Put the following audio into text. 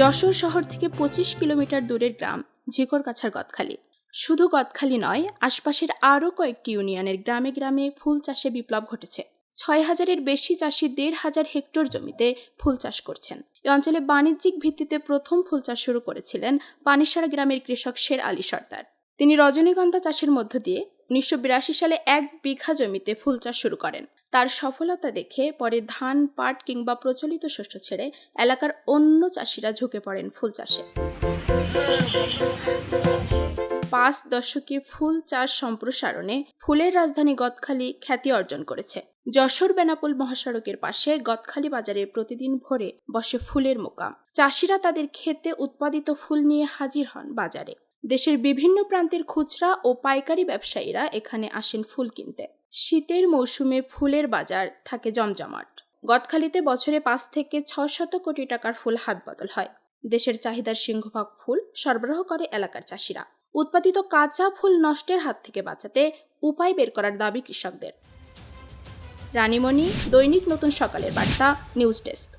যশোর শহর থেকে পঁচিশ কিলোমিটার দূরের গ্রাম ঝিকরগাছার গদখালি। শুধু গদখালি নয়, আশপাশের আরও কয়েকটি ইউনিয়নের গ্রামে গ্রামে ফুল চাষে বিপ্লব ঘটেছে। ছয় হাজারের বেশি চাষি দেড় হাজার হেক্টর জমিতে ফুল চাষ করছেন। এ অঞ্চলে বাণিজ্যিক ভিত্তিতে প্রথম ফুল চাষ শুরু করেছিলেন পানিসারা গ্রামের কৃষক শের আলী সর্দার। তিনি রজনীগন্ধা চাষের মধ্য দিয়ে উনিশশো বিরাশি সালে এক বিঘা জমিতে ফুল চাষ শুরু করেন। তার সফলতা দেখে পরে ধান, পাট কিংবা প্রচলিত শস্য ছেড়ে এলাকার অন্য চাষিরা ঝুঁকে পড়েন ফুল চাষে। পাঁচ দশকে ফুল চাষ সম্প্রসারণে ফুলের রাজধানী গদখালি খ্যাতি অর্জন করেছে। যশোর বেনাপোল মহাসড়কের পাশে গদখালি বাজারে প্রতিদিন ভোরে বসে ফুলের মোকাম। চাষিরা তাদের ক্ষেতে উৎপাদিত ফুল নিয়ে হাজির হন বাজারে। দেশের বিভিন্ন প্রান্তের খুচরা ও পাইকারি ব্যবসায়ীরা এখানে আসেন ফুল কিনতে। শীতের মৌসুমে ফুলের বাজার থাকে জমজমাট। গদখালিতে বছরে পাঁচ থেকে ছশত কোটি টাকার ফুল হাত বদল হয়। দেশের চাহিদার সিংহভাগ ফুল সরবরাহ করে এলাকার চাষিরা। উৎপাদিত কাঁচা ফুল নষ্টের হাত থেকে বাঁচাতে উপায় বের করার দাবি কৃষকদের। রানীমণি, দৈনিক নতুন সকালের বার্তা, নিউজ ডেস্ক।